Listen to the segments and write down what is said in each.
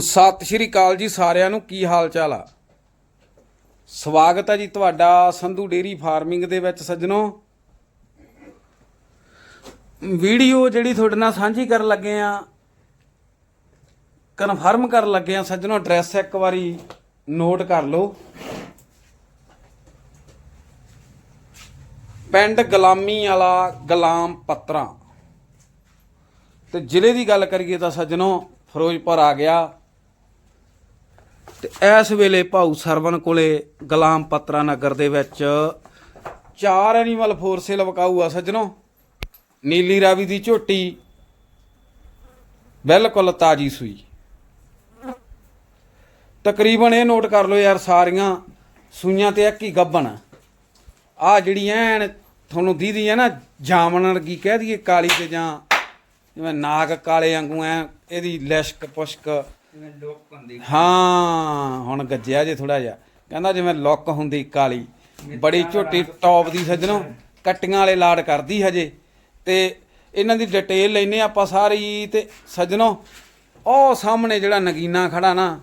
ਸਤਿ ਸ਼੍ਰੀ ਅਕਾਲ ਜੀ ਸਾਰਿਆਂ ਨੂੰ, ਕੀ ਹਾਲ ਚਾਲ ਆ? ਸਵਾਗਤ ਹੈ ਜੀ ਤੁਹਾਡਾ ਸੰਧੂ ਡੇਰੀ ਫਾਰਮਿੰਗ ਦੇ ਵਿੱਚ ਸੱਜਣੋ। ਵੀਡੀਓ ਜਿਹੜੀ ਤੁਹਾਡੇ ਨਾਲ ਸਾਂਝੀ ਕਰਨ ਲੱਗੇ ਆ ਕਨਫਰਮ ਕਰਨ ਲੱਗੇ ਆ, ਸੱਜਣੋ ਐਡਰੈਸ ਇੱਕ ਵਾਰੀ ਨੋਟ ਕਰ ਲਓ। ਪਿੰਡ ਗੁਲਾਮੀ ਵਾਲਾ ਗੁਲਾਮ ਪੱਤਰਾ। ਤੇ ਜ਼ਿਲ੍ਹੇ ਦੀ ਗੱਲ ਕਰੀਏ ਤਾਂ ਸੱਜਣੋ, ਫਿਰੋਜ਼ਪੁਰ ਆ ਗਿਆ। ਤੇ ਇਸ ਵੇਲੇ ਭਾਊ ਸਰਵਨ ਕੋਲੇ ਗੁਲਾਮ ਪੱਤਰਾ ਨਗਰ ਦੇ ਵਿੱਚ ਚਾਰ ਐਨੀਮਲ ਫੋਰਸੇ ਸੇਲ ਆ ਸੱਜਣੋ। ਨੀਲੀ ਰਾਵੀ ਦੀ ਝੋਟੀ, ਬਿਲਕੁਲ ਤਾਜੀ ਸੂਈ। ਤਕਰੀਬਨ ਇਹ ਨੋਟ ਕਰ ਲਓ ਯਾਰ ਸਾਰੀਆਂ ਸੂਈਆਂ ਤੇ ਇੱਕ ਹੀ ਗੱਬਣ। ਆ ਜਿਹੜੀ ਐਨ ਤੁਹਾਨੂੰ ਦੀਦੀ ਹੈ ਨਾ, ਜਾਮਣ ਵਰਗੀ ਕਹਿ ਦਈਏ ਕਾਲੀ ਤੇ ਜਾਂ ਜਿਵੇਂ ਨਾਗ ਕਾਲੇ ਵਾਂਗੂ ਐ, ਇਹਦੀ ਲਿਸ਼ਕ ਪੁਸ਼ਕ ਜਿਵੇਂ ਲੋਕ ਹੁੰਦੀ ਹਾਂ ਹੁਣ ਗੱਜਿਆ ਜੇ ਥੋੜਾ ਜਿਹਾ। ਕਹਿੰਦਾ ਜਿਵੇਂ ਲੁੱਕ ਹੁੰਦੀ ਕਾਲੀ ਬੜੀ ਝੋਟੀ ਟੌਪ ਦੀ ਸੱਜਣੋ ਕੱਟੀਆਂ ਵਾਲੇ ਲਾੜ ਕਰਦੀ ਹਜੇ। ਤੇ ਇਹਨਾਂ ਦੀ ਡਿਟੇਲ ਲੈਨੇ ਆਪਾਂ ਸਾਰੀ ਤੇ ਸੱਜਣੋ ਉਹ ਸਾਹਮਣੇ ਜਿਹੜਾ ਨਗੀਨਾ ਖੜਾ ਨਾ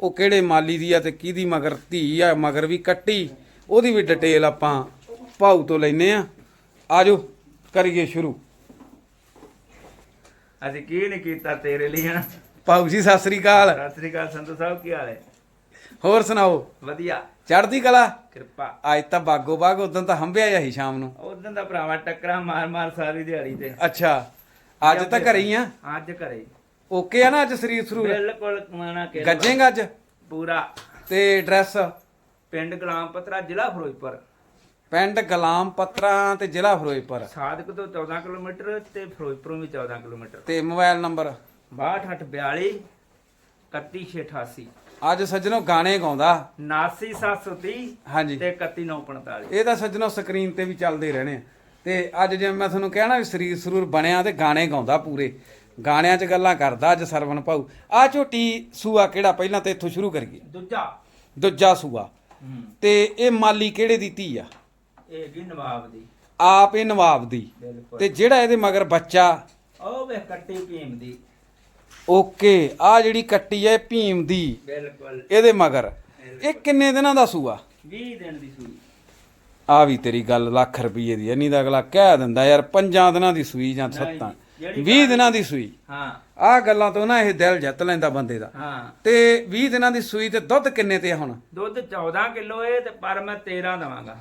ਉਹ ਕਿਹੜੇ ਮਾਲੀ ਦੀ ਆ ਤੇ ਕਿਹਦੀ ਮਗਰ ਧੀ ਆ ਮਗਰ ਵੀ ਕੱਟੀ ਉਹਦੀ ਵੀ ਡਿਟੇਲ ਆਪਾਂ ਭਾਊ ਤੋਂ ਲੈਨੇ ਆ ਆਜੋ ਕਰੀਏ ਸ਼ੁਰੂ। ਅਸੀਂ ਕੀ ਨਹੀਂ ਕੀਤਾ ਤੇਰੇ ਲਈ ਹਨਾ? ਭਾਊ ਜੀ ਸਤਿ ਸ੍ਰੀ ਅਕਾਲ। ਸਤਿ ਸ੍ਰੀ ਅਕਾਲ ਸੰਧੂ ਸਾਹਿਬ ਕੀ ਹਾਲ ਹੈ? ਹੋਰ ਸੁਣਾਓ? ਵਧੀਆ। ਚੜ੍ਹਦੀ ਕਲਾ? ਕਿਰਪਾ। ਅੱਜ ਤਾਂ ਬਾਗੋ ਬਾਗ ਉਦੋਂ ਤਾਂ ਹੰਬਿਆ ਜਾ ਸੀ ਸ਼ਾਮ ਨੂੰ। ਉਦੋਂ ਦਾ ਭਰਾਵਾ ਟੱਕਰਾਂ ਮਾਰ ਮਾਰ ਸਾਰੀ ਦਿਹਾੜੀ ਤੇ। ਅੱਛਾ ਅੱਜ ਤਾਂ ਘਰੇ ਹੀ ਆ? ਅੱਜ ਘਰੇ ਓਕੇ ਆ ਨਾ ਅੱਜ ਸਰੀਰ ਸਰੂਰ? ਬਿਲਕੁਲ ਮਾਣਾ ਕੇ ਗੱਜੇਗਾ ਅੱਜ? ਪੂਰਾ। ਤੇ ਐਡਰੈਸ ਪਿੰਡ ਗੁਲਾਮ ਪਤਰਾ ਜ਼ਿਲ੍ਹਾ ਫਿਰੋਜ਼ਪੁਰ। ਪਿੰਡ ਗੁਲਾਮ ਪੱਤਰਾ ਤੇ ਜ਼ਿਲ੍ਹਾ ਫਿਰੋਜ਼ਪੁਰ। ਸਾਦਕ ਤੋਂ 14 ਕਿਲੋਮੀਟਰ ਤੇ ਫਿਰੋਜ਼ਪੁਰੋਂ ਵੀ 14 ਕਿਲੋਮੀਟਰ। ਤੇ ਮੋਬਾਈਲ ਨੰਬਰ? 6242 31688 ਅੱਜ ਸੱਜਣੋ ਗਾਣੇ ਗਾਉਂਦਾ। 79730 ਹਾਂਜੀ। ਤੇ 31945 ਇਹ ਤਾਂ ਸੱਜਣੋ ਸਕਰੀਨ ਤੇ ਵੀ ਚੱਲਦੇ ਰਹਿਣੇ ਆ। ਤੇ ਅੱਜ ਜਿਵੇਂ ਮੈਂ ਤੁਹਾਨੂੰ ਕਹਿਣਾ ਵੀ ਸਰੀਰ ਸਰੂਰ ਬਣਿਆ ਤੇ ਗਾਣੇ ਗਾਉਂਦਾ ਪੂਰੇ। ਗਾਣਿਆਂ 'ਚ ਗੱਲਾਂ ਕਰਦਾ ਅੱਜ ਸਰਵਨ ਭਾਊ। ਆ ਝੋਟੀ ਸੂਆ ਕਿਹੜਾ? ਪਹਿਲਾਂ ਤੇ ਇੱਥੋਂ ਸ਼ੁਰੂ ਕਰੀਏ। ਦੂਜਾ। ਦੂਜਾ ਸੂਆ। ਤੇ ਇਹ ਮਾਲੀ ਕਿਹੜੇ ਦੀ ਧੀ ਆ? ਇਹ ਹੈਗੀ ਨਵਾਬ ਦੀ। ਆਪ ਇਹ ਨਵਾਬ ਦੀ। ਤੇ ਜਿਹੜਾ ਇਹਦੇ ਮਗਰ ਬੱਚਾ? ਉਹ ਵੇ ਕੱਟੀ ਭੀਮ ਦੀ। ਓਕੇ ਆ ਜਿਹੜੀ ਕੱਟੀ ਹੈ ਭੀਮ ਦੀ। ਬਿਲਕੁਲ। ਇਹਦੇ ਮਗਰ। ਇਹ ਕਿੰਨੇ ਦਿਨਾਂ ਦਾ ਸੂਆ? 20 ਦਿਨ ਦੀ ਸੂਈ। ਆ ਵੀ ਤੇਰੀ ਗੱਲ ਲੱਖ ਰੁਪਏ ਦੀ ਨਹੀਂ ਤਾਂ ਅਗਲਾ ਕਹਿ ਦਿੰਦਾ ਯਾਰ ਪੰਜਾਂ ਦਿਨਾਂ ਦੀ ਸੂਈ ਜਾਂ ਨਹੀਂ, ਸੱਤਾਂ। ਜਿਹੜੀ 20 ਦਿਨਾਂ ਦੀ ਸੂਈ। ਹਾਂ। ਆ ਗੱਲਾਂ ਤੋਂ ਨਾ ਇਹ ਦਿਲ ਜਿੱਤ ਲੈਂਦਾ ਬੰਦੇ ਦਾ। ਹਾਂ। ਤੇ 20 ਦਿਨਾਂ ਦੀ ਸੂਈ ਤੇ ਦੁੱਧ ਕਿੰਨੇ ਤੇ ਆ ਹੁਣ? ਦੁੱਧ 14 ਕਿਲੋ ਏ ਤੇ ਪਰ ਮੈਂ 13 ਦਵਾਂਗਾ।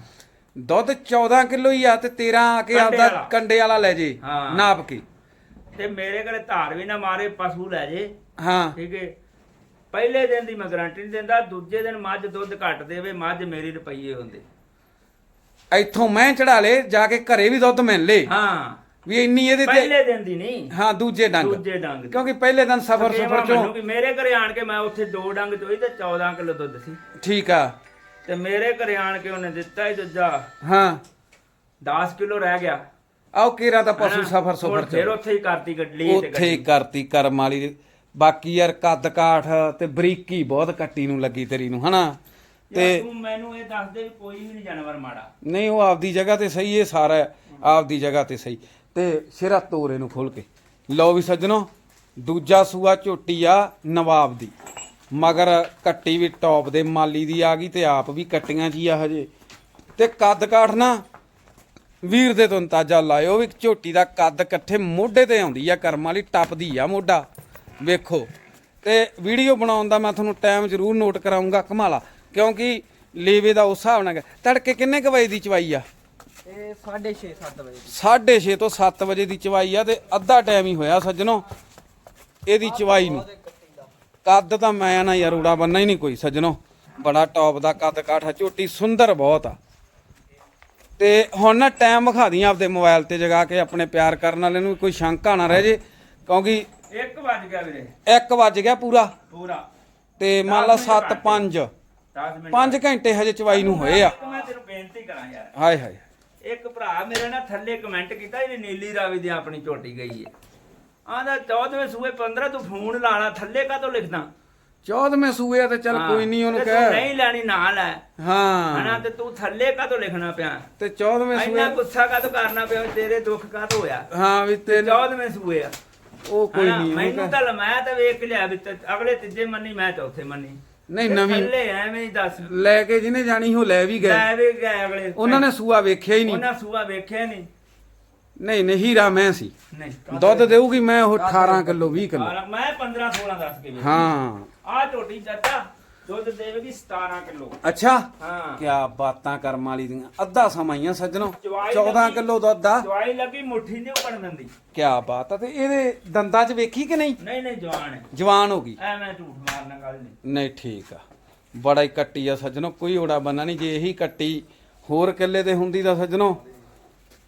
ਦੁੱਧ 14 ਕਿਲੋ ਹੀ ਆ ਤੇ 13 ਆ ਕੇ ਆਪਦਾ। ਕੰਡੇ ਵਾਲਾ ਲੈ ਜੇ ਹਾਂ। ਨਾਪ ਕੇ। ਤੇ ਮੇਰੇ ਘਰੇ ਧਾਰ ਵੀ ਨਾ ਮਾਰੇ ਪਸ਼ੂ ਲੈ ਜੇ। ਹਾਂ। ਠੀਕ ਏ? ਪਹਿਲੇ ਦਿਨ ਦੀ ਮੈਂ ਗਾਰੰਟੀ ਨਹੀਂ ਦਿੰਦਾ ਦੂਜੇ ਦਿਨ ਮੱਝ ਦੁੱਧ ਘੱਟ ਦੇਵੇ ਮੱਝ ਮੇਰੀ ਰੁਪਈਏ ਹੁੰਦੇ। ਇੱਥੋਂ ਮੈਂ ਚੜਾ ਲੇ ਜਾ ਕੇ ਘਰੇ ਵੀ ਦੁੱਧ ਮਿਲ ਲੇ। ਹਾਂ। ਵੀ ਇੰਨੀ ਇਹਦੇ ਤੇ ਪਹਿਲੇ ਦਿਨ ਦੀ ਨਹੀਂ। ਹਾਂ ਦੂਜੇ ਡੰਗ। ਦੂਜੇ ਡੰਗ ਦੀ। ਕਿਉਂਕਿ ਪਹਿਲੇ ਦਿਨ ਸਫਰ ਸੇਵਾ ਸਫਰ ਚੋਂ ਮੈਨੂੰ ਕਿ ਮੇਰੇ ਘਰੇ ਆਣ ਕੇ ਮੈਂ ਉੱਥੇ ਦੋ ਡੰਗ ਚੋਈ ਤੇ 14 ਕਿਲੋ ਦੁੱਧ ਸੀ। ਠੀਕ ਆ। ਤੇ ਮੇਰੇ ਘਰੇ ਆਣ ਕੇ ਉਹਨੇ ਦਿੱਤਾ ਹੀ ਦੂਜਾ। ਹਾਂ। 10 ਕਿਲੋ ਰਹਿ ਗਿਆ। ਆਓ ਕੇਰਾ ਤਾਂ ਪਸ਼ੂ? ਸਫਰ ਸਫਰ ਫਿਰ ਚ ਉੱਥੇ ਹੀ ਕਰਤੀ ਗੱਡੀ ਤੇ ਉੱਥੇ ਹੀ ਕਰਤੀ ਕਰਮ ਵਾਲੀ। ਬਾਕੀ ਯਾਰ ਕੱਦ ਕਾਠ ਤੇ ਬਰੀਕੀ ਬਹੁਤ ਕੱਟੀ ਨੂੰ ਲੱਗੀ ਤੇਰੀ ਨੂੰ ਹਨਾ? ਤੇ ਤੇ ਮੈਨੂੰ ਇਹ ਦੱਸ ਦੇ ਕੋਈ ਵੀ ਨਹੀਂ ਜਾਨਵਰ ਮਾੜਾ। ਨਹੀਂ ਉਹ ਆਪਦੀ ਜਗ੍ਹਾ ਤੇ ਸਹੀ ਇਹ ਸਾਰਾ ਆਪਦੀ ਜਗ੍ਹਾ ਤੇ ਸਹੀ। ਤੇ ਸਿਰਾ ਤੋਰੇ ਨੂੰ ਖੋਲ ਕੇ। ਲਓ ਵੀ ਸੱਜਣੋ ਦੂਜਾ ਸੂਆ ਝੋਟੀ ਆ ਨਵਾਬ ਦੀ। ਮਗਰ ਕੱਟੀ ਵੀ ਟੌਪ ਦੇ ਮਾਲੀ ਦੀ ਆ ਗਈ ਤੇ ਆਪ ਵੀ ਕੱਟੀਆਂ ਜੀ ਆ ਹਜੇ। ਤੇ ਕੱਦ ਕਾਠ ਨਾ ਵੀਰ ਦੇ ਤੋਂ ਅੰਦਾਜ਼ਾ ਲਾਇਓ ਵੀ ਝੋਟੀ ਦਾ ਕੱਦ ਇਕੱਠੇ ਮੋਢੇ ਤੇ ਆਉਂਦੀ ਆ ਕਰਮ ਵਾਲੀ ਟੱਪਦੀ ਆ ਮੋਢਾ। ਵੇਖੋ ਤੇ ਵੀਡੀਓ ਬਣਾਉਣ ਦਾ ਮੈਂ ਤੁਹਾਨੂੰ ਟਾਈਮ ਜ਼ਰੂਰ ਨੋਟ ਕਰਾਉਂਗਾ ਕਮਾਲਾ ਕਿਉਂਕਿ ਲੇਵੇ ਦਾ ਉਸ ਹਿਸਾਬ ਨਾਲ। ਤੜਕੇ ਕਿੰਨੇ ਕੁ ਵਜੇ ਦੀ ਚਵਾਈ ਆ? ਇਹ 6:30 7 ਵਜੇ 6:30 ਤੋਂ 7 ਵਜੇ ਦੀ ਚਵਾਈ ਆ ਤੇ ਅੱਧਾ ਟਾਈਮ ਹੀ ਹੋਇਆ ਸੱਜਣੋ ਇਹਦੀ ਚਵਾਈ ਨੂੰ। ਕੱਦ ਤਾਂ ਮੈਂ ਨਾ ਯਾਰ ਉੜਾ ਬੰਨਾ ਹੀ ਨਹੀਂ ਕੋਈ ਸੱਜਣੋ। ਬੜਾ ਟੌਪ ਦਾ ਕੱਦ ਕਾਠਾ ਝੋਟੀ ਸੁੰਦਰ ਬਹੁਤ ਆ। ਤੇ ਹੁਣ ਨਾ ਟਾਈਮ ਵਿਖਾ ਦੀਆਂ ਆਪਦੇ ਮੋਬਾਈਲ ਤੇ ਜਗਾ ਕੇ ਆਪਣੇ ਪਿਆਰ ਕਰਨ ਵਾਲੇ ਨੂੰ ਕੋਈ ਸ਼ੰਕਾ ਨਾ ਰਹਿ ਜੇ ਕਿਉਂਕਿ 1 ਵੱਜ ਗਿਆ ਵੀਰੇ। 1 ਵੱਜ ਗਿਆ ਪੂਰਾ। ਪੂਰਾ। ਤੇ ਮੰਨ ਲਾ 7 5 10 ਮਿੰਟ 5 ਘੰਟੇ। ਹਜੇ ਚਵਾਈ ਨੂੰ ਹੋਏ ਆ। ਮੈਂ ਤੈਨੂੰ ਬੇਨਤੀ ਕਰਾਂ ਯਾਰ। ਹਾਏ ਹਾਏ। ਇੱਕ ਭਰਾ ਮੇਰੇ ਨਾਲ ਥੱਲੇ ਕਮੈਂਟ ਕੀਤਾ ਇਹਨੇ ਨੀਲੀ ਰਾਵੀ ਦੀ ਆਪਣੀ ਝੋਟੀ ਗਈ ਹੈ ਆਂਦਾ 14ਵੇਂ ਸੂਏ 15 ਤੂੰ ਫੋਨ ਲਾਣਾ ਥੱਲੇ ਕਾਹਤੋਂ ਲਿਖਦਾ? 14ਵੇਂ ਸੂਏ ਆ ਤੇ ਚੱਲ ਕੋਈ ਨਹੀਂ ਉਹਨੂੰ ਤੇ ਤੂੰ ਕਹਿ। ਨਹੀਂ ਲੈਣੀ ਨਾ ਲੈ ਹਾਂ। ਹਨਾ ਤੇ ਤੂੰ ਥੱਲੇ ਕਾਹਤੋਂ ਲਿਖਣਾ ਪਿਆ? ਤੇ 14ਵੇਂ ਸੂਏ ਇੰਨਾ ਗੁੱਸਾ ਕਾਹਤੋਂ ਕਰਨਾ ਪਿਆ ਤੇਰੇ ਦੁੱਖ ਕਾਹਤੋਂ ਹੋਇਆ? ਹਾਂ ਵੀ ਤੇ 14ਵੇਂ ਸੂਏ ਆ। ਉਹ ਕੋਈ ਹਨਾ, ਨਹੀਂ ਮੈਨੂੰ ਤਾਂ ਮੈਂ ਤਾਂ ਵੇਖ ਲਿਆ ਵੀ ਤੇ ਅਗਲੇ ਤੀਜੇ ਮੰਨੀ ਮੈਂ ਚੌਥੇ ਮੰਨੀ। ਨਹੀਂ ਤੇ ਨਵੀਂ ਥੱਲੇ ਐਵੇਂ ਹੀ ਦੱਸ। ਲੈ ਕੇ ਜਿਹਨੇ ਜਾਣੀ ਉਹ ਲੈ ਵੀ ਗਏ। ਲੈ ਵੀ ਗਏ ਅਗਲੇ ਉਹਨਾਂ ਨੇ ਸੂਆ ਵੇਖਿਆ ਹੀ ਨਹੀਂ। ਉਹਨਾਂ ਸੂਆ ਵੇਖਿਆ ਨਹੀਂ। ਨਹੀਂ ਨਹੀਂ ਹੀਰਾ ਮੈਂ ਸੀ। ਨਹੀਂ ਦੁੱਧ ਦੇਊਗੀ ਮੈਂ ਉਹ 18 ਕਿਲੋ 20 ਕਿਲੋ। ਔਰ ਮੈਂ 15 16 ਦੱਸ ਕੇ ਹਾਂ। ਆ ਝੋਟੀ ਚਾਚਾ ਦੁੱਧ ਦੇਵੇਗੀ 17 ਕਿਲੋ। ਅੱਛਾ? ਹਾਂ। ਕਿਆ ਬਾਤਾਂ ਕਰਮ ਵਾਲੀ ਦੀਆਂ। ਅੱਧਾ ਸਮਾਈਆਂ ਸੱਜਣੋ। ਚਵਾਈ 14 ਲੱਗੀ। ਕਿਲੋ ਦੁੱਧ ਆ। ਦਵਾਈ ਲੱਗੀ ਮੁੱਠੀ ਨਹੀਂ ਉਪਣ ਦਿੰਦੀ। ਕਿਆ ਬਾਤ ਆ ਤੇ ਇਹਦੇ ਦੰਦਾਂ 'ਚ ਵੇਖੀ ਕਿ ਨਹੀਂ? ਨਹੀਂ ਨਹੀਂ ਜਵਾਨ ਹੈ। ਜਵਾਨ ਹੋ ਗਈ। ਐਵੇਂ ਝੂਠ ਮਾਰਨਾ ਗੱਲ ਨਹੀਂ। ਨਹੀਂ ਠੀਕ ਆ। ਬੜਾ ਹੀ ਕੱਟੀ ਆ ਸੱਜਣੋ ਕੋਈ ਓੜਾ ਬੰਨਾ ਨਹੀਂ। ਜੇ ਇਹੀ ਕੱਟੀ ਹੋਰ ਕਿੱਲੇ ਤੇ ਹੁੰਦੀ ਤਾਂ ਸੱਜਣੋ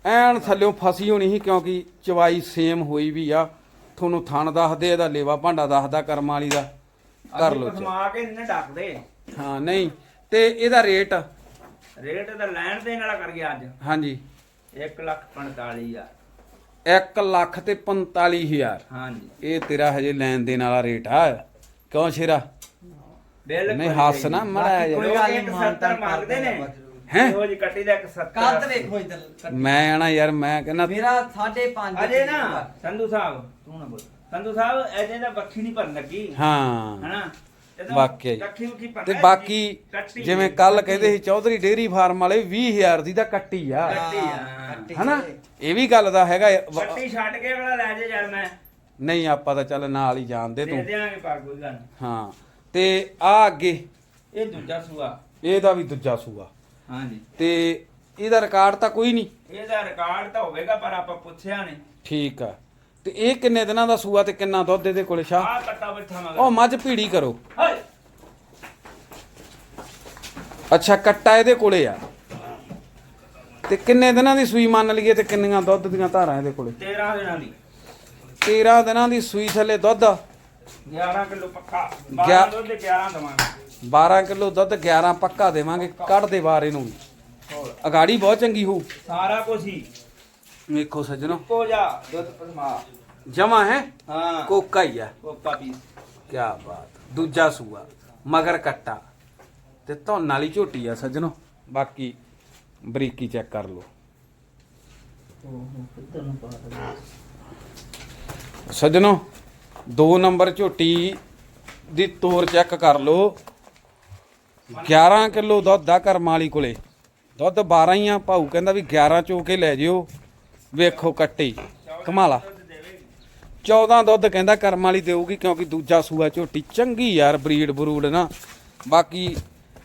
ਐਨ ਥੱਲਿਓਂ ਫਸੀ ਹੋਣੀ ਸੀ ਕਿਉਂਕਿ ਚਵਾਈ ਸੇਮ ਹੋਈ ਵੀ ਆ। ਤੁਹਾਨੂੰ ਥਣ ਦੱਸਦੇ ਇਹਦਾ ਲੇਵਾ ਭਾਂਡਾ ਦੱਸਦਾ ਕਰਮ ਵਾਲੀ ਦਾ। ਕਰ ਲੋ ਸਮਾ ਕੇ ਇਹਨੇ ਡੱਕਦੇ। ਹਾਂ ਨਹੀਂ। ਤੇ ਇਹਦਾ ਰੇਟ? ਰੇਟ ਤਾਂ ਲੈਣ ਦੇਣ ਵਾਲਾ ਕਰ ਗਿਆ ਅੱਜ। ਹਾਂਜੀ। 1 ਲੱਖ 45 ਆ 1 ਲੱਖ ਤੇ 45000 ਹਾਂਜੀ। ਇਹ ਤੇਰਾ ਹਜੇ ਲੈਣ ਦੇਣ ਵਾਲਾ ਰੇਟ ਆ। ਕਿਉਂ ਸ਼ੇਰਾ? ਬਿਲਕੁਲ ਨਹੀਂ ਹੱਸ ਨਾ ਮੜਾ ਕੋਈ ਗੱਲ ਨਹੀਂ 70 ਮੰਗਦੇ ਨੇ। ਹੈਂ? ਇਹੋ ਜੀ ਕੱਟੀ ਦਾ ਇੱਕ 70 ਕੱਦ ਵੇਖੋ ਇਧਰ ਮੈਂ ਆਣਾ ਯਾਰ ਮੈਂ ਕਹਿੰਦਾ ਮੇਰਾ 5.5 ਅਜੇ ਨਾ ਸੰਧੂ ਸਾਹਿਬ ਤੂੰ ਨਾ ਬੋਲ। ਸੰਧੂ ਸਾਹਿਬ ਅਜੇ ਦਾ ਬੱਖੀ ਨਹੀਂ ਭਰਨ ਲੱਗੀ। ਹਾਂ। ਹਨਾ? ਵਾਕਿਆ ਭਰਨਾ ਤੇ ਬਾਕੀ ਕੱਟੀ ਜਿਵੇਂ ਕੱਲ ਕਹਿੰਦੇ ਸੀ ਚੌਧਰੀ ਡੇਰੀ ਫਾਰਮ ਵਾਲੇ 20000 ਦੀ ਤਾਂ ਕੱਟੀ ਆ। ਕੱਟੀ ਆ। ਹਨਾ? ਇਹ ਵੀ ਗੱਲ ਦਾ ਹੈਗਾ। ਵ- ਕੱਟੀ ਛੱਡ ਕੇ ਅਗਲਾ ਲੈ ਜੇ ਯਾਰ ਮੈਂ। ਨਹੀਂ ਆਪਾਂ ਤਾਂ ਚੱਲ ਨਾਲ ਹੀ ਜਾਣਦੇ ਦੇ ਤੂੰ। ਦਿਆਂਗੇ ਪਰ ਕੋਈ ਗੱਲ ਨੀ। ਹਾਂ। ਤੇ ਆ ਅੱਗੇ। ਇਹ ਦੂਜਾ ਸੂਆ। ਇਹਦਾ ਵੀ ਦੂਜਾ ਸੂਆ। ਹਾਂਜੀ। ਤੇ ਇਹਦਾ ਰਿਕਾਰਡ ਤਾਂ ਕੋਈ ਨਹੀਂ। ਇਹਦਾ ਰਿਕਾਰਡ ਤਾਂ ਹੋਵੇਗਾ ਪਰ ਆਪਾਂ ਪੁੱਛਿਆ ਨਹੀਂ। ਠੀਕ ਆ। ਤੇ ਇਹ ਕਿੰਨੇ ਦਿਨਾਂ ਦਾ ਸੂਆ ਤੇ ਕਿੰਨਾ ਦੁੱਧ ਇਹਦੇ ਕੋਲੇ ਸ਼ਾ ਆ ਕੱਟਾ ਬੈਠਾ ਮਗਰ। ਉਹ ਮੱਝ ਭੀੜੀ ਕਰੋ। ਹਾਏ! ਅੱਛਾ ਕੱਟਾ ਇਹਦੇ ਕੋਲੇ ਆ। ਤੇ ਕਿੰਨੇ ਦਿਨਾਂ ਦੀ ਸੂਈ ਮੰਨ ਲਈਏ ਤੇ ਕਿੰਨੀਆਂ ਦੁੱਧ ਦੀਆਂ ਧਾਰਾਂ ਇਹਦੇ ਕੋਲੇ? 13 ਦਿਨਾਂ ਦੀ। 13 ਦਿਨਾਂ ਦੀ ਸੂਈ ਥੱਲੇ ਦੁੱਧ 11 ਕਿਲੋ ਪੱਕਾ ਗਿਆ- 12 ਦੁੱਧ ਦੇ 11 ਦਵਾਂਗੇ। 12 ਕਿਲੋ ਦੁੱਧ 11 ਪੱਕਾ ਦੇਵਾਂਗੇ ਕੱਢ ਦੇ ਬਾਰ ਇਹਨੂੰ ਅਗਾੜੀ ਬਹੁਤ ਚੰਗੀ ਹੋਊ। ਸਾਰਾ ਕੁਝ ਹੀ। ਵੇਖੋ ਸੱਜਣੋ। ਕੋ ਜਾ ਦੁੱਧ ਪਸਮਾ ਜਮਾ ਹੈ? ਹਾਂ। ਕੋਕਾ ਹੀ ਆ। ਕੋਕਾ ਪੀਸ। ਕੀ ਬਾਤ। ਦੂਜਾ ਸੂਆ ਮਗਰ ਕੱਟਾ। ਤੇ ਧੌਣ ਵਾਲੀ ਝੋਟੀ ਆ ਸੱਜਣੋ। ਬਾਕੀ ਬਰੀਕੀ ਚੈੱਕ ਕਰ ਲਓ। ਸੱਜਣੋ 2 ਨੰਬਰ ਝੋਟੀ ਦੀ ਤੋਰ ਚੈੱਕ ਕਰ ਲਓ। 11 ਕਿਲੋ ਦੁੱਧ ਆ ਕਰਮ ਵਾਲੀ ਕੋਲੇ। ਦੁੱਧ 12 ਹੀ ਆ, ਭਾਊ ਕਹਿੰਦਾ ਵੀ 11 ਚੋ ਕੇ ਲੈ ਜਿਓ। ਵੇਖੋ ਕੱਟੀ, ਕਮਾਲਾ। 14 ਦੁੱਧ ਕਹਿੰਦਾ ਕਰਮ ਵਾਲੀ ਦੇਊਗੀ ਕਿਉਂਕਿ ਦੂਜਾ ਸੂਆ ਝੋਟੀ ਚੰਗੀ ਯਾਰ, ਬਰੀਡ ਬਰੂਡ ਨਾ। ਬਾਕੀ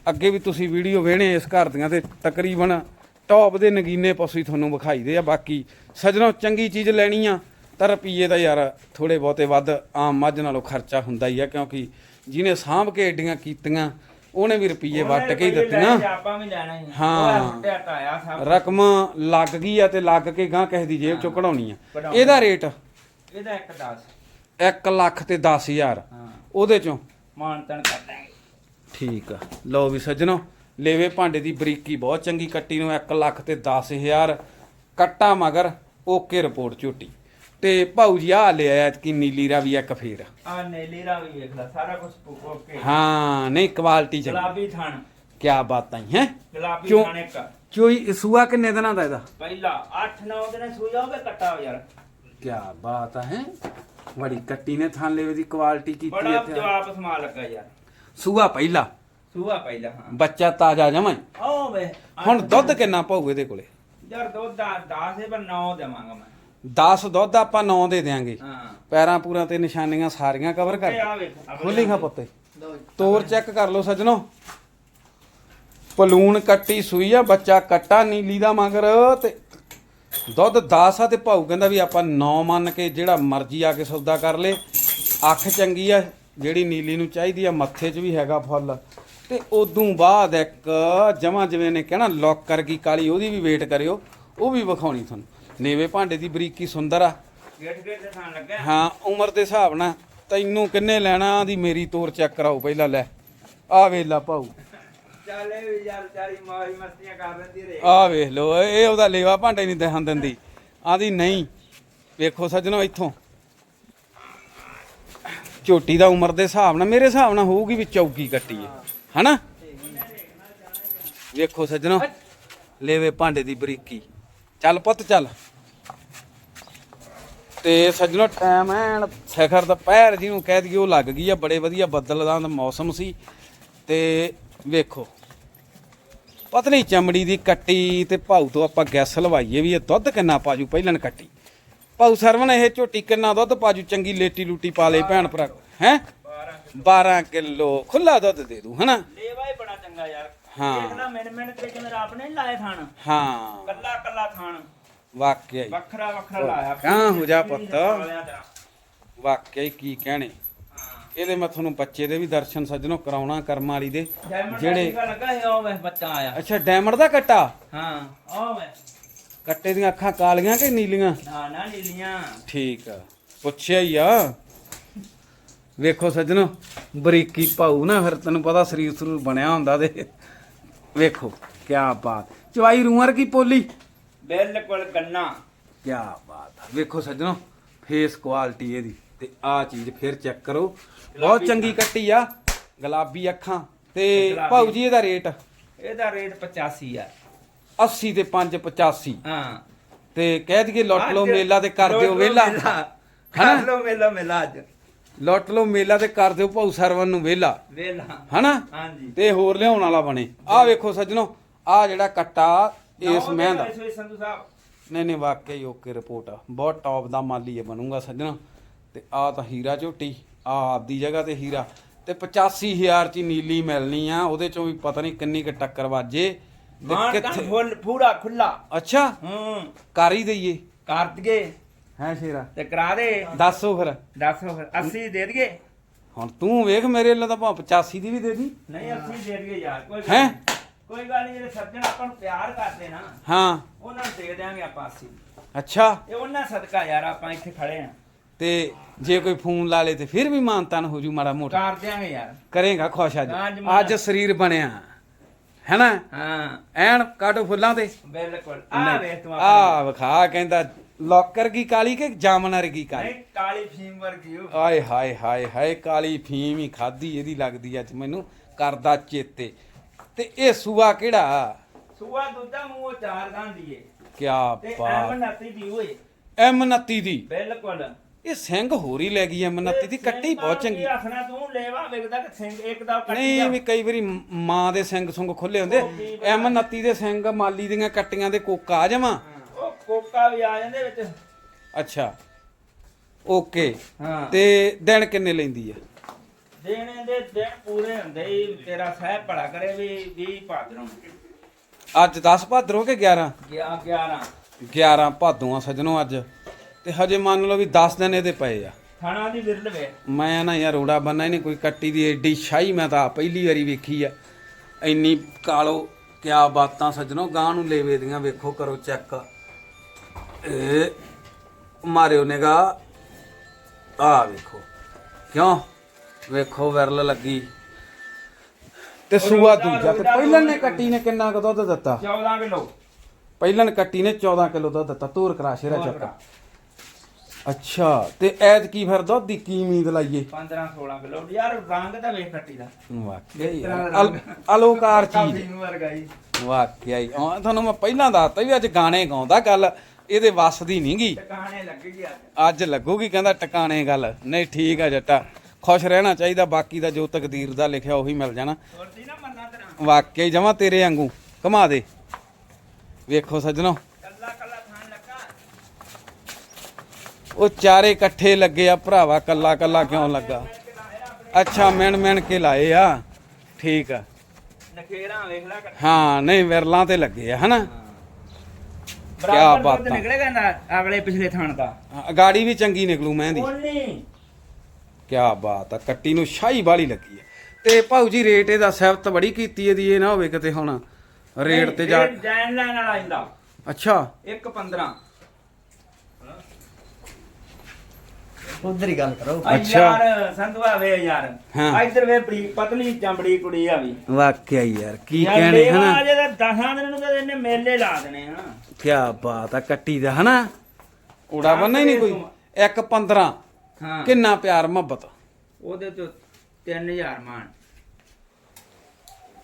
ਅੱਗੇ ਵੀ ਤੁਸੀਂ ਵੀਡੀਓ ਵੇਣੇ ਇਸ ਘਰ ਦੀਆਂ ਤੇ ਤਕਰੀਬਨ ਟੌਪ ਦੇ ਨਗੀਨੇ ਪਸ਼ੂ ਤੁਹਾਨੂੰ ਵਿਖਾਈ ਦੇ ਆ। ਬਾਕੀ ਸਜਣੋ, ਚੰਗੀ ਚੀਜ਼ ਲੈਣੀ ਆ। ਤਾਂ ਰੁਪਈਏ ਦਾ ਯਾਰ ਥੋੜੇ ਬਹੁਤੇ ਵੱਧ ਆਮ ਮੱਝ ਨਾਲੋਂ ਖਰਚਾ ਹੁੰਦਾ ਹੀ ਆ ਕਿਉਂਕਿ ਜਿਹਨੇ ਸਾਂਭ ਕੇ ਏਡੀਆਂ ਕੀਤੀਆਂ ਉਹਨੇ ਵੀ ਰੁਪਈਏ ਵੱਟ ਕੇ ਹੀ ਦਿੱਤੀਆਂ ਆਪਾਂ ਵੀ ਲੈਣਾ ਹੀ ਰਕਮ ਲੱਗ ਗਈ ਆ ਤੇ ਲੱਗ ਕੇ ਗਾਂ ਕਿਸੇ ਦੀ ਜੇਬ ਚੋਂ ਕਢਾਉਣੀ ਆ। ਇਹਦਾ ਰੇਟ? ਇਹਦਾ ਇੱਕ 10 1 ਲੱਖ ਤੇ 10000 ਹਾਂ। ਉਹਦੇ ਚੋਂ? ਮਾਨਤਨ ਕਰ ਦਾਂਗੇ ਠੀਕ ਆ। ਲਓ ਵੀ ਸੱਜਣੋ ਲੇਵੇ ਭਾਂਡੇ ਦੀ ਬਰੀਕੀ ਬਹੁਤ ਚੰਗੀ ਕੱਟੀ ਨੂੰ 1 ਲੱਖ ਤੇ 10000 ਕੱਟਾ ਮਗਰ ਓਕੇ ਰਿਪੋਰਟ ਝੋਟੀ। ਤੇ ਭਾਊ ਜੀ ਆ ਲਿਆ ਕਿ ਨੀਲੀ ਰਾਵੀ ਇੱਕ ਫੇਰ। ਆ ਨੇਲੀ ਰਾ ਵੀ ਵੇਖ ਲੈ ਸਾਰਾ ਕੁਝ ਓਕੇ ਹਾਂ ਨਹੀਂ ਕੁਆਲਿਟੀ ਚੰਗੀ। ਗੁਲਾਬੀ ਥਣ। ਕੀ ਬਾਤਾਂ ਹੈ? ਗੁਲਾਬੀ? ਥਣ ਇੱਕ। ਚੋਈ ਸੂਆ ਕਿੰਨੇ ਦਿਨਾਂ ਦਾ ਇਹਦਾ? ਪਹਿਲਾ 8-9 ਦਿਨ ਸੂ ਜਾਓਗੇ ਕੱਟਾ ਹੋ ਯਾਰ। ਕੀ ਬਾਤ ਹੈ? ਬੜੀ ਕੱਟੀ ਨੇ ਥਾਂ ਲੇਵੇ ਦੀ ਕੁਆਲਿਟੀ ਕੀਤੀ ਬੜਾ ਹੈ ਤੇ। ਜਵਾਬ ਸਮਾ ਲੱਗਾ ਯਾਰ। ਸੂਆ ਪਹਿਲਾ? ਸੂਆ ਪਹਿਲਾ ਹਾਂ। ਬੱਚਾ ਤਾਜ਼ਾ ਜਮਾਂ ਹੀ। ਓ ਵੇ ਹੁਣ ਦੁੱਧ ਕਿੰਨਾ ਪਾਊ ਇਹਦੇ ਕੋਲੇ? ਯਾਰ ਦੁੱਧ 10 ਦੇ ਪਰ 9 ਦੇਵਾਂਗਾ ਮੈਂ। 10 ਦੁੱਧ ਆਪਾਂ 9 ਦੇ ਦੇਾਂਗੇ ਹਾਂ। ਪੈਰਾਂ ਪੂਰਾਂ ਤੇ ਨਿਸ਼ਾਨੀਆਂ ਸਾਰੀਆਂ ਕਵਰ ਕਰ। ਆ ਵੇਖ ਖੋਲੀ ਖਾ ਪੁੱਤੇ। ਤੋਰ ਚੈੱਕ ਕਰ ਲਓ ਸੱਜਣੋ। ਪਲੂਣ ਕੱਟੀ ਸੂਈ ਆ ਬੱਚਾ ਕੱਟਾ ਨੀਲੀ ਦਾ ਮਗਰ ਤੇ ਦੁੱਧ 10 ਆ ਤੇ ਭਾਊ ਕਹਿੰਦਾ ਵੀ ਆਪਾਂ 9 ਮੰਨ ਕੇ ਜਿਹੜਾ ਮਰਜ਼ੀ ਆ ਕੇ ਸੌਦਾ ਕਰ ਲੇ। ਅੱਖ ਚੰਗੀ ਆ ਜਿਹੜੀ ਨੀਲੀ ਨੂੰ ਚਾਹੀਦੀ ਆ ਮੱਥੇ 'ਚ ਵੀ ਹੈਗਾ ਫੁੱਲ। ਤੇ ਉਦੋਂ ਬਾਅਦ ਇੱਕ ਜਮਾ ਜਿਵੇਂ ਨੇ ਕਹਿਣਾ ਲੌਕ ਕਰ ਗਈ ਕਾਲੀ ਉਹਦੀ ਵੀ ਵੇਟ ਕਰਿਓ ਉਹ ਵੀ ਵਿਖਾਉਣੀ ਤੁਹਾਨੂੰ। ਨੇਵੇ ਭਾਂਡੇ ਦੀ ਬਰੀਕੀ ਸੁੰਦਰ ਆ। ਗੇਟ ਗੇਟ ਦੇ ਥਾਂ ਲੱਗਾ। ਹਾਂ ਉਮਰ ਦੇ ਹਿਸਾਬ ਨਾਲ ਤੈਨੂੰ ਕਿੰਨੇ ਲੈਣਾ ਦੀ ਮੇਰੀ ਤੋਰ ਚੈੱਕ ਕਰਾਓ ਪਹਿਲਾਂ ਲੈ। ਆ ਵੇਲਾ ਭਾਊ। ਚੱਲ ਵੀ ਯਾਰ ਚਾਰੀ ਮਾਰੀ ਮਸਤੀਆਂ ਕਰ ਲੈਂਦੀ ਰੇ ਆ ਵੇਖ ਲੋ ਇਹ ਉਹਦਾ ਲੇਵਾ ਭਾਂਡਾ ਹੀ ਨਹੀਂ ਦਹਨ ਦਿੰਦੀ। ਆਂਦੀ ਨਹੀਂ ਵੇਖੋ ਸੱਜਣੋ ਇੱਥੋਂ। ਝੋਟੀ ਦਾ ਉਮਰ ਦੇ ਹਿਸਾਬ ਨਾਲ ਮੇਰੇ ਹਿਸਾਬ ਨਾਲ ਹੋਊਗੀ ਵੀ ਚੌਕੀ ਕੱਟੀ ਹੈ ਹਨਾ? ਵੇਖੋ ਸੱਜਣੋ ਲੇਵੇ ਭਾਂਡੇ ਦੀ ਬਰੀਕੀ। ਚੱਲ ਪੁੱਤ ਚੱਲ। ਤੇ ਸੱਜਣੋ ਟਾਈਮ ਐਨ ਸਿਖਰ ਦੁਪਹਿਰ ਜਿਹਨੂੰ ਕਹਿ ਦਈਏ ਉਹ ਲੱਗ ਗਈ ਆ ਬੜੇ ਵਧੀਆ ਬੱਦਲਦਾਂ ਦਾ ਮੌਸਮ ਸੀ। ਤੇ ਵੇਖੋ ਪਤਲੀ ਚਮੜੀ ਦੀ ਕੱਟੀ ਤੇ ਭਾਊ ਤੋਂ ਆਪਾਂ ਗੈਸ ਲਵਾਈਏ ਵੀ ਇਹ ਦੁੱਧ ਕਿੰਨਾ ਪਾਜੂ ਪਹਿਲਨ ਕੱਟੀ। ਭਾਊ ਸਰਵਨ ਇਹ ਝੋਟੀ ਕਿੰਨਾ ਦੁੱਧ ਪਾਜੂ ਚੰਗੀ ਲੇਟੀ ਲੂਟੀ ਪਾ ਲੇ ਭੈਣ ਭਰਾ ਹੈ? 12 ਕਿਲੋ ਖੁੱਲਾ ਦੁੱਧ ਦੇ ਦੂ ਹਨਾ? ਲੇਵਾ ਹੀ ਬੜਾ ਚੰਗਾ ਯਾਰ। ਹਾਂ। ਦੇਖਣਾ ਮਿੰਟ ਮਿੰਟ ਤੇ ਜਿਵੇਂ ਰੱਬ ਨੀ ਲਾਏ ਥਾਣ ਹਾਂ। ਕੱਲਾ ਕੱਲਾ ਥਾਣ ਵਾਕਿਆ ਹੀ। ਵੱਖਰਾ ਵੱਖਰਾ ਲਾਇਆ ਕਾਂ ਹੋ ਜਾ ਪੁੱਤ। ਦਾ। ਵਾਕਿਆ ਹੀ ਕੀ ਕਹਿਣੇ। ਇਹਦੇ ਮੈਂ ਤੁਹਾਨੂੰ ਬੱਚੇ ਦੇ ਵੀ ਦਰਸ਼ਨ ਸੱਜਣੋ ਕਰਾਉਣਾ ਕਰਮ ਵਾਲੀ ਦੇ। ਜਿਹੜੇ ਜਿਹੜੇ ਲੱਗਾ ਸੀ? ਉਹ ਵੇ ਬੱਚਾ ਆਇਆ। ਅੱਛਾ ਡਾਇਮੰਡ ਦਾ ਕੱਟਾ? ਹਾਂ ਉਹ ਵੇ ਕੱਟੇ ਦੀਆਂ ਅੱਖਾਂ ਕਾਲੀਆਂ ਕਿ ਨੀਲੀਆਂ? ਨਾ ਨਾ ਨੀਲੀਆਂ। ਠੀਕ ਆ। ਪੁੱਛਿਆ ਹੀ ਆ। ਵੇਖੋ ਸੱਜਣੋ ਬਰੀਕੀ ਭਾਊ ਨਾ ਫਿਰ ਤੈਨੂੰ ਪਤਾ ਸਰੀਰ ਸਰੂਰ ਬਣਿਆ ਹੁੰਦਾ ਤੇ। ਵੇਖੋ ਕੀ ਬਾਤ। ਚਵਾਈ ਰੂਹਰ ਕੀ ਪੋਲੀ। ਬਿਲਕੁਲ ਗੰਨਾ। ਕੀ ਬਾਤ ਆ। ਵੇਖੋ ਸੱਜਣੋ ਫੇਸ ਕੁਆਲਿਟੀ ਇਹਦੀ। ਤੇ ਆਹ ਚੀਜ਼ ਫਿਰ ਚੈੱਕ ਕਰੋ। ਬਹੁਤ ਚੰਗੀ ਕੱਟੀ ਆ ਗੁਲਾਬੀ ਅੱਖਾਂ। ਤੇ ਗੁਲਾਬੀ। ਭਾਊ ਜੀ ਇਹਦਾ ਰੇਟ ਇਹਦਾ ਰੇਟ 85 ਆ। 80 ਤੇ 5 85 ਹਾਂ। ਤੇ ਕਹਿ ਦਈਏ ਲੁੱਟ ਅੱਜ ਮੇਲਾ ਤੇ ਕਰ ਲੁੱਟ ਦਿਓ ਲਓ ਵੇਲਾ। ਮੇਲਾ। ਹਨਾ? ਕਰ ਲਓ ਮੇਲਾ ਮੇਲਾ ਅੱਜ। ਲੁੱਟ ਲਓ ਮੇਲਾ ਤੇ ਕਰ ਦਿਓ ਭਾਊ ਸਰਵਨ ਨੂੰ ਵੇਲਾ। ਵੇਲਾ। ਹਨਾ? ਹਾਂਜੀ। ਤੇ ਹੋਰ ਲਿਆਉਣ ਵਾਲਾ ਬਣੇ। ਆਹ ਵੇਖੋ ਸੱਜਣੋ ਆਹ ਜਿਹੜਾ ਕੱਟਾ ਇਸ ਮਹਿੰ ਦਾ ਇਸ ਸੰਧੂ ਸਾਹਿਬ। ਨਹੀਂ ਨਹੀਂ ਵਾਕਈ ਓਕੇ ਰਿਪੋਰਟ ਆ। ਬਹੁਤ ਟੌਪ ਦਾ ਮਾਲੀ ਇਹ ਬਣੂਗਾ ਸੱਜਣਾ। ਤੇ ਆਹ ਤਾਂ ਹੀਰਾ ਝੋਟੀ ਆ ਆਪਦੀ ਜਗ੍ਹਾ ਤੇ ਹੀਰਾ। ਤੇ 85000 ਚ ਹੀ ਨੀਲੀ ਮਿਲਣੀ ਆ ਉਹਦੇ ਚੋਂ ਵੀ ਪਤਾ ਨਹੀਂ ਕਿੰਨੀ ਕ ਟੱਕਰ ਵਾਜੇ। ਤੇ ਮਾਨ ਤਾਂ ਫੁੱਲ ਪੂਰਾ ਖੁੱਲਾ ਅੱਛਾ। ਹੂੰ। ਕਰ ਹੀ ਦਈਏ। ਕਰ ਦਈਏ। ਹੈ ਸ਼ੇਰਾ। ਤੇ ਕਰਾ ਦੇ। ਦੱਸੋ ਫਿਰ। ਦੱਸੋ ਫਿਰ। 80 ਦੇ ਦਈਏ। ਹੁਣ ਤੂੰ ਵੇਖ ਮੇਰੇ ਲਈ ਤਾਂ ਭਾਵੇਂ 85 ਦੀ ਵੀ ਦੇ ਦੀ। ਨਹੀਂ 80 ਦੇ ਦਈਏ ਯਾਰ ਕੋਈ ਹੈਂ? ਕੋਈ ਗੱਲ ਨਹੀਂ ਜਿਹੜੇ ਸੱਜਣ ਆਪਾਂ ਨੂੰ ਪਿਆਰ ਕਰਦੇ ਨਾ ਹਾਂ। ਉਹਨਾਂ ਨੂੰ ਦੇ ਦਿਆਂਗੇ ਆਪਾਂ 80 ਅੱਛਾ। ਇਹ ਉਹਨਾਂ ਸਦਕਾ ਯਾਰ ਆਪਾਂ ਇੱਥੇ ਖੜੇ ਆ। ਤੇ ਜੇ ਕੋਈ ਫੋਨ ਲਾ ਲੇ ਤੇ ਫਿਰ ਵੀ ਮਾਨਤਾਨ ਹੋ ਜੂ ਮਾੜਾ ਮੋਟਾ। ਕਰ ਦਿਆਂਗੇ ਯਾਰ। ਕਰੇਗਾ ਖੁਸ਼ ਅੱਜ। ਅੱਜ ਮਾੜਾ- ਅੱਜ ਸਰੀਰ ਬਣਿਆ। ਹੈਨਾ? ਹਾਂ। ਐਨ ਕਾਟੋ ਫੁੱਲਾਂ ਤੇ। ਬਿਲਕੁਲ। ਆ ਵੇਖ ਤੂੰ ਆ ਵਿਖਾ ਕਹਿੰਦਾ ਲੋਕਰ ਕੀ ਕਾਲੀ ਕਿ ਜਾਮਨਰ ਕੀ ਕਾਲੀ? ਨਹੀਂ ਕਾਲੀ ਫੀਮ ਵਰਗੀ ਉਹ। ਆਏ ਹਾਏ ਹਾਏ ਹਾਏ ਕਾਲੀ ਫੀਮ ਹੀ ਖਾਦੀ ਇਹਦੀ ਲੱਗਦੀ ਅੱਜ ਮੈਨੂੰ ਕਰਦਾ ਚੇਤੇ। ਤੇ ਇਹ ਸੂਆ ਕਿਹੜਾ? ਸੂਆ ਦੁੱਧਾ ਮੂੰਹ ਚਾਰ ਗਾਂ ਕਿਆ ਤੇ ਬਾਤ। ਐਮਨ ਨਾਤੀ ਦੀ ਓਏ। ਐਮ 29 ਦੀ? ਬਿਲਕੁਲ। ਇਹ ਸਿੰਘ ਹੋਰ ਹੀ ਲੈ ਗਈ ਐਮ 29 ਦੀ ਕੱਟੀ ਬਹੁਤ ਚੰਗੀ। ਆਖਣਾ ਤੂੰ? ਲੈਵਾ ਵੇਖਦਾ ਕਿ ਸਿੰਘ ਇੱਕ ਦਾ ਕੱਟੀ ਨਹੀਂ। ਵੀ ਕਈ ਵਾਰੀ ਮ- ਦੇ ਸਿੰਘ ਸੁੰਗ ਖੁੱਲੇ ਹੁੰਦੇ। ਐਮ 29 ਦੇ ਸਿੰਘ ਮਾਲੀ ਦੀਆਂ ਕੱਟੀਆਂ ਦੇ ਕੋਕਾ ਆ ਜਾਵਾਂ? ਉਹ ਕੋਕਾ ਵੀ ਆ ਜਾਂਦੇ ਵਿੱਚ। ਅੱਛਾ। ਓਕੇ। ਹਾਂ। ਤੇ ਦਿਨ ਕਿੰਨੇ ਲੈਂਦੀ ਆ? ਦੇਣੇ ਦੇ ਦਿਨ ਪੂਰੇ ਹੁੰਦੇ ਹੀ ਤੇਰਾ ਸਹਿਬ ਭਲਾ ਕਰੇ ਵੀ 20 ਭਾਦਰੋਂ। ਅੱਜ 10 ਭਾਦਰੋਂ ਕਿ 11 ਗਿਆ 11 11 ਭਾਦੋਂ ਆ ਸਜਣੋ ਅੱਜ। ਤੇ ਹਜੇ ਮੰਨ ਲਓ ਵੀ 10 ਦਿਨ ਇਹਦੇ ਪਏ ਆ। ਥਾਣਾ ਦੀ ਵਿਰਲ ਵੇ। ਮੈਂ ਨਾ ਯਾਰ ਰੋੜਾ ਬੰਨਾ ਹੀ ਨਹੀਂ ਕੋਈ ਕੱਟੀ ਦੀ ਏਡੀ ਸ਼ਾਹੀ ਮੈਂ ਤਾਂ ਪਹਿਲੀ ਵਾਰੀ ਵੇਖੀ ਆ। ਇੰਨੀ ਕਾਲੋ ਕਿਆ ਬਾਤਾਂ ਸਜਣੋ ਗਾਂ ਨੂੰ ਲੇਵੇ ਦੀਆਂ ਵੇਖੋ ਕਰੋ ਚੈੱਕ। ਇਹ ਮਾਰਿਓ ਨਿਗਾ ਆ ਵੇਖੋ। ਕਿਉਂ? ਵੇਖੋ ਵਿਰਲ ਲੱਗੀ। ਤੇ ਸੂਆ ਦੂਜਾ ਤੇ ਪਹਿਲਾਂ ਨੇ ਕੱਟੀ ਨੇ ਕਿੰਨਾ ਕੁ ਦੁੱਧ ਦਿੱਤਾ? 14 ਕਿਲੋ। ਪਹਿਲਾਂ ਕੱਟੀ ਨੇ 14 ਕਿਲੋ ਦੁੱਧ ਦਿੱਤਾ ਤੋਰ ਕਰਾ ਸ਼ੇਰਾ ਚੱਕਾ। ਅੱਛਾ ਤੇ ਐਤ ਕੀ ਫਿਰ ਦੁੱਧ ਦੀ ਕੀ ਉਮੀਦ ਲਾਈਏ? 15 16 ਕਿਲੋ। ਯਾਰ ਰੰਗ ਤਾਂ ਵੇਖ ਕੱਟੀ ਦਾ। ਰੰਗ। ਅਲੋਕਾਰ ਚੀਜ਼। ਫੀਮ ਵਰਗਾ ਹੀ। ਵਾਕਿਆ ਹੀ। ਹਾਂ, ਤੁਹਾਨੂੰ ਮੈਂ ਪਹਿਲਾਂ ਦੱਸਤਾ ਵੀ ਅੱਜ ਗਾਣੇ ਗਾਉਂਦਾ ਗੱਲ ਇਹਦੇ ਵੱਸ ਦੀ ਨੀ ਗੀ। ਟਿਕਾਣੇ ਲੱਗ ਗਈ ਅੱਜ। ਅੱਜ ਲੱਗੂਗੀ ਕਹਿੰਦਾ ਟਿਕਾਣੇ ਗੱਲ। ਨਹੀਂ ਠੀਕ ਆ ਜੱਟਾ। ਖੁਸ਼ ਰਹਿਣਾ ਚਾਹੀਦਾ ਬਾਕੀ ਦਾ ਜੋ ਤਕਦੀਰ ਦਾ ਲਿਖਿਆ ਉਹੀ ਮਿਲ ਜਾਣਾ। ਵਾਕਿਆ ਹੀ ਜਮਾ ਤੇਰੇ ਵਾਂਗੂ ਘਮਾ ਦੇ। ਵੇਖੋ ਸੱਜਣੋ। ਕੱਲਾ ਕੱਲਾ ਥਾਣ ਲੱਗਾ ਉਹ ਚਾਰੇ ਇਕੱਠੇ ਲੱਗੇ ਆ ਭਰਾਵਾ ਕੱਲਾ ਕੱਲਾ ਕਿਉਂ ਲੱਗਾ? ਅੱਛਾ ਮਿਣ ਮਿਣ ਕੇ ਲਾਏ ਆ। ਠੀਕ ਆ। ਨਖੇਰਾ ਵੇਖ ਲੈ। ਹਾਂ ਨਹੀਂ ਵਿਰਲਾਂ ਤੇ ਲੱਗੇ ਆ ਹਨਾ? ਬਰਾਬਰ ਬਾਤਾਂ। ਨਿਕਲੇਗਾ ਨਾ ਅਗਲੇ ਪਿਛਲੇ ਥਾਣ ਦਾ। ਹਾਂ, ਗਾੜੀ ਵੀ ਚੰਗੀ ਨਿਕਲੂ ਮੈਂ ਦੀ ਕਿਆ ਬਾਤ ਆ ਕੱਟੀ ਨੂੰ ਸ਼ਾਹੀ ਵਾਲੀ ਲੱਗੀ ਆ। ਤੇ ਭਾਊ ਜੀ ਰੇਟ ਇਹਦਾ ਸਹਿਬਤ ਬੜੀ ਕੀਤੀ ਇਹਦੀ ਇਹ ਨਾ ਹੋਵੇ ਕਿਤੇ ਹੁਣ। ਰੇਟ ਤੇ ਜਾ ਜੈਨ ਲੈਣ ਵਾਲਾ ਆਂਦਾ ਅੱਛਾ। 1 15 ਉਧਰ ਹੀ ਗੱਲ ਕਰੋ। ਅੱਛਾ। ਯਾਰ ਸੰਧਵਾ ਵੇ ਯਾਰ। ਹਾਂ। ਇੱਧਰ ਵੇ ਬੜੀ ਪਤਲੀ ਚਮੜੀ ਕੁੜੀ ਆ ਵੀ। ਵਾਕਿਆ ਹੀ ਯਾਰ ਕੀ ਯਾਰ ਕਹਿਣੇ ਹਨਾ? ਅਜੇ ਤਾਂ ਦਸਾਂ ਦਿਨ ਨੂੰ ਤਾਂ ਇਹਨੇ ਮੇਲੇ ਲਾ ਦੇਣੇ ਹਨਾ। ਕਿਆ ਬਾਤ ਆ ਕੱਟੀ ਦਾ ਹਨਾ? ਉੜਾ ਬੰਨਾ ਹੀ ਨਹੀਂ ਕੋਈ। ਇੱਕ 15 ਹਾਂ। ਕਿੰਨਾ ਪਿਆਰ ਮੁਹੱਬਤ? ਉਹਦੇ ਤੋਂ 3000 ਮਾਨ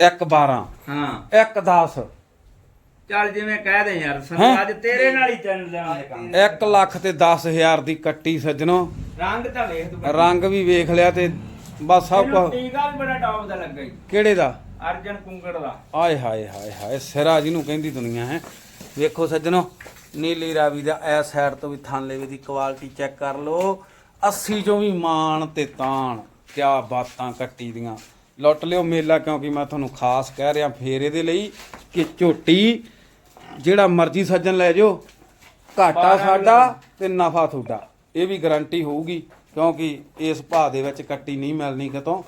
ਇੱਕ 12 ਹਾਂ। ਇੱਕ 10 ਚੱਲ ਜਿਵੇਂ ਕਹਿ ਦੇ ਯਾਰ ਸਾਨੂੰ ਅੱਜ ਤੇਰੇ ਨਾਲ ਹੀ ਚੱਲ ਜਾਣਾ ਕੰਮ 1 ਲੱਖ ਤੇ 10000 ਦੀ ਕੱਟੀ ਸੱਜਣੋ। ਰੰਗ ਤਾਂ ਵੇਖ ਤੂੰ ਰੰਗ ਵੀ ਵੇਖ ਲਿਆ ਤੇ ਬਸ ਸਭ ਕੁਛ- ਟੀਕਾ ਵੀ ਬੜਾ ਟੌਪ ਦਾ ਲੱਗਾ ਕਿਹੜੇ ਦਾ? ਅਰਜਨ ਕੁੰਗੜ ਦਾ। ਆਏ ਹਾਏ ਹਾਏ ਹਾਏ ਸਿਰਾ ਜਿਹਨੂੰ ਕਹਿੰਦੀ ਦੁਨੀਆ ਹੈ। ਵੇਖੋ ਸੱਜਣੋ ਨੀਲੀ ਰਾਵੀ ਦਾ ਐ ਸਾਈਡ ਤੋਂ ਵੀ ਥਾਂਲੇਵੇ ਦੀ ਕੁਆਲਿਟੀ ਚੈੱਕ ਕਰ ਲਓ। 80 ਚੋਂ ਵੀ ਮਾਣ ਤੇ ਤਾਣ ਕਿਆ ਬਾਤਾਂ ਕੱਟੀ ਦੀਆਂ। ਲੁੱਟ ਲਿਓ ਮੇਲਾ ਕਿਉਂਕਿ ਮੈਂ ਤੁਹਾਨੂੰ ਖਾਸ ਕਹਿ ਰਿਹਾ ਫੇਰ ਇਹਦੇ ਲਈ ਕਿ ਝੋਟੀ ਜਿਹੜਾ ਮਰਜ਼ੀ ਸੱਜਣ ਲੈ ਜਾਓ ਘਾਟਾ ਸਾਡਾ ਤੇ ਨਫਾ ਤੁਹਾਡਾ। ਇਹ ਵੀ ਗਾਰੰਟੀ ਹੋਊਗੀ ਕਿਉਂਕਿ ਇਸ ਭਾਅ ਦੇ ਵਿੱਚ ਕੱਟੀ ਨਹੀਂ ਮਿਲਣੀ ਕਿਤੋਂ।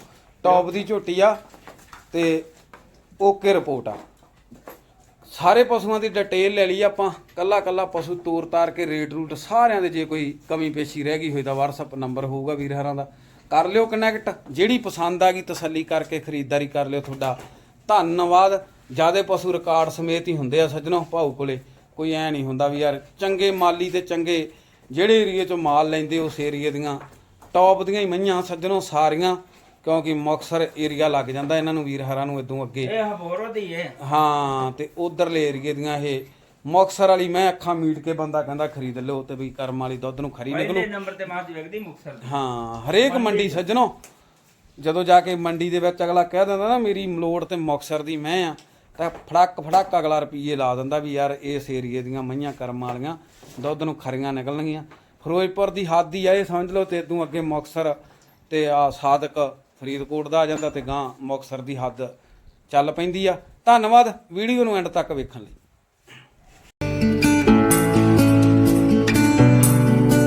ਟੌਪ ਦੀ ਝੋਟੀ ਆ ਤੇ ਓਕੇ ਰਿਪੋਰਟ ਆ। ਸਾਰੇ ਪਸ਼ੂਆਂ ਦੀ ਡਿਟੇਲ ਲੈ ਲਈ ਆਪਾਂ। ਕੱਲਾ ਕੱਲਾ ਪਸ਼ੂ ਤੋਰ ਤਾਰ ਕੇ ਰੇਟ ਰੂਟ ਸਾਰਿਆਂ ਦੇ ਜੇ ਕੋਈ ਕਮੀ ਪੇਸ਼ੀ ਰਹਿ ਗਈ ਹੋਈ ਤਾਂ WhatsApp ਨੰਬਰ ਹੋਊਗਾ ਵੀਰ ਹਰਾਂ ਦਾ। ਕਰ ਲਿਓ ਕਨੈਕਟ ਜਿਹੜੀ ਪਸੰਦ ਆ ਗਈ ਤਸੱਲੀ ਕਰਕੇ ਖਰੀਦਦਾਰੀ ਕਰ ਲਿਓ ਤੁਹਾਡਾ। ਧੰਨਵਾਦ। ਜਿਆਦੇ ਪਸ਼ੂ ਰਿਕਾਰਡ ਸਮੇਤ ਹੀ ਹੁੰਦੇ ਆ ਸੱਜਣੋ ਭਾਊ ਕੋਲੇ। ਕੋਈ ਐ ਨਹੀਂ ਹੁੰਦਾ ਵੀ ਯਾਰ ਚੰਗੇ ਮਾਲੀ ਤੇ ਚੰਗੇ ਜਿਹੜੇ ਏਰੀਏ ਚੋਂ ਮਾਲ ਲੈਂਦੇ ਉਸ ਏਰੀਏ ਦੀਆਂ। ਟੌਪ ਦੀਆਂ ਹੀ ਮਈਆਂ ਸੱਜਣੋ ਸਾਰੀਆਂ। ਕਿਉਂਕਿ ਮੁਕਸਰ ਏਰੀਆ ਲੱਗ ਜਾਂਦਾ ਇਹਨਾਂ ਨੂੰ ਵੀਰ ਹਰਾਂ ਨੂੰ ਇਦੋਂ ਅੱਗੇ। ਇਹ ਹਬੋਰੋ ਦੀ ਏ। ਹਾਂ ਤੇ ਉਧਰਲੇ ਏਰੀਏ ਦੀਆਂ ਇਹ। ਮੁਕਸਰ ਵਾਲੀ ਮੈਂ ਅੱਖਾਂ ਮੀਟ ਕੇ ਬੰਦਾ ਕਹਿੰਦਾ ਖਰੀਦ ਲਓ ਤੇ ਵੀ ਕਰਮ ਵਾਲੀ ਦੁੱਧ ਨੂੰ ਖਰੀ ਨਿਕਲੂ। ਪਹਿਲੇ ਨੰਬਰ ਤੇ ਮਾਝ ਵੇਖਦੀ ਮੁਕਸਰ ਦੀ। ਹਾਂ ਹਰੇਕ ਮੰਡੀ ਸੱਜਣੋ ਜਦੋਂ ਜਾ ਕੇ ਮੰਡੀ ਦੇ ਵਿੱਚ ਅਗਲਾ ਕਹਿ ਦਿੰਦਾ ਨਾ ਮੇਰੀ ਮਲੋੜ ਤੇ ਮੁਕਸਰ ਦੀ ਮੈਂ ਆ ਤਾਂ ਫੜਕ ਫੜਕ ਅਗਲਾ ਰੁਪਈਏ ਲਾ ਦਿੰਦਾ ਵੀ ਯਾਰ ਇਸ ਏਰੀਏ ਦੀਆਂ ਮਈਆਂ ਕਰਮ ਵਾਲੀਆਂ ਦੁੱਧ ਨੂੰ ਖਰੀਆਂ ਨਿਕਲਣਗੀਆਂ। ਫਿਰੋਜ਼ਪੁਰ ਦੀ ਹੱਦ ਹੀ ਆ ਇਹ ਸਮਝ ਲਓ ਤੇ ਇਦੋਂ ਅੱਗੇ ਮੁਕਸਰ ਤੇ ਆ ਸਾਦਕ ਫਰੀਦਕੋਟ ਦਾ ਆ ਜਾਂਦਾ ਤੇ ਗਾਂ ਮੁਕਸਰ ਦੀ ਹੱਦ ਚੱਲ ਪੈਂਦੀ ਆ। ਧੰਨਵਾਦ, ਵੀਡੀਓ ਨੂੰ ਐਂਡ ਤੱਕ ਵੇਖਣ ਲਈ।